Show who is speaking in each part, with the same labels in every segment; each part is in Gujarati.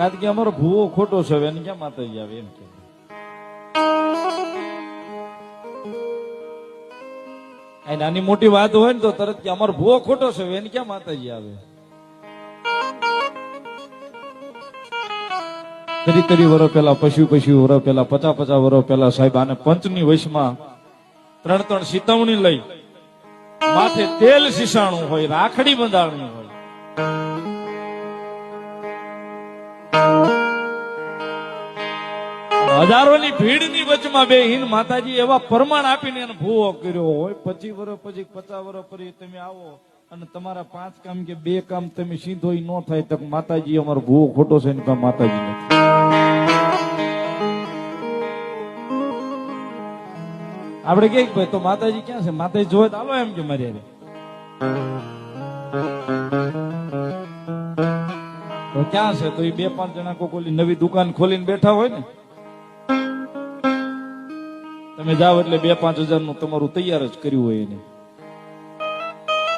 Speaker 1: કારણ કે અમારો ભૂવો ખોટો છે એને ક્યાં માતાજી આવે એમ કે. નાની મોટી વાત હોય ને તો તરત કે અમારો ભૂવો ખોટો છે એને ક્યાં માતાજી આવે? તરી તરી વરો પેલા, પશુ પશુ વર્ષ પહેલા પચા પચાસ વરો પહેલા સાહેબ, આને પંચની વયસમાં ત્રણ ત્રણ સીતવણી લઈ. માથે તેલ સીસાણું હોય, રાખડી બંધાણી હોય. હજારોની ભીડની વચમાં બે હિન્દ માતાજી એવા પ્રમાણ આપીને એને ભૂવો કર્યો હોય. પચીસ વર્ષ પછી, પચાસ વર્ષ પછી તમે આવો અને તમારા પાંચ કામ કે બે કામ તમે સીધો ન થાય તો માતાજી અમારો ભૂવો ખોટો છે ને માતાજી નથી. આપણે કે ભાઈ, તો માતાજી ક્યાં છે? માતાજી જોવે તો આવો એમ કે મારી તો ક્યાં છે? તો એ બે પાંચ જણા કોઈ નવી દુકાન ખોલીને બેઠા હોય ને તમે જાઓ એટલે બે પાંચ હજારનું તમારું તૈયાર જ કર્યું હોય એને.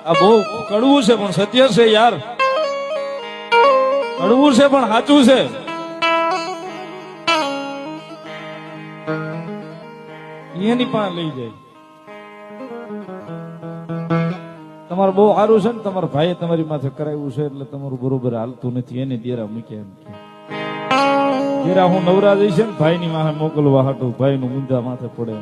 Speaker 1: આ બહુ કડવું છે, પણ સત્ય છે યાર. કડવું છે, પણ સાચું છે. એની પાસે લઈ જાય. તમારું બહુ સારું છે ને, તમારા ભાઈએ તમારી માથે કરાવ્યું છે, એટલે તમારું બરોબર હાલતું નથી, એને દેરા મૂક્યા એમ કે. દેરા હું નવરા જઈશ ને ભાઈ ની માથે મોકલવા હાટું ભાઈ નું મુંદા માથે પડે.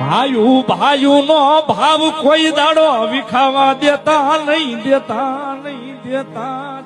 Speaker 1: ભાયુ ભાયુ નો ભાવ કોઈ દાડો વિખાવા દેતા નહીં દેતા નહીં, દેતા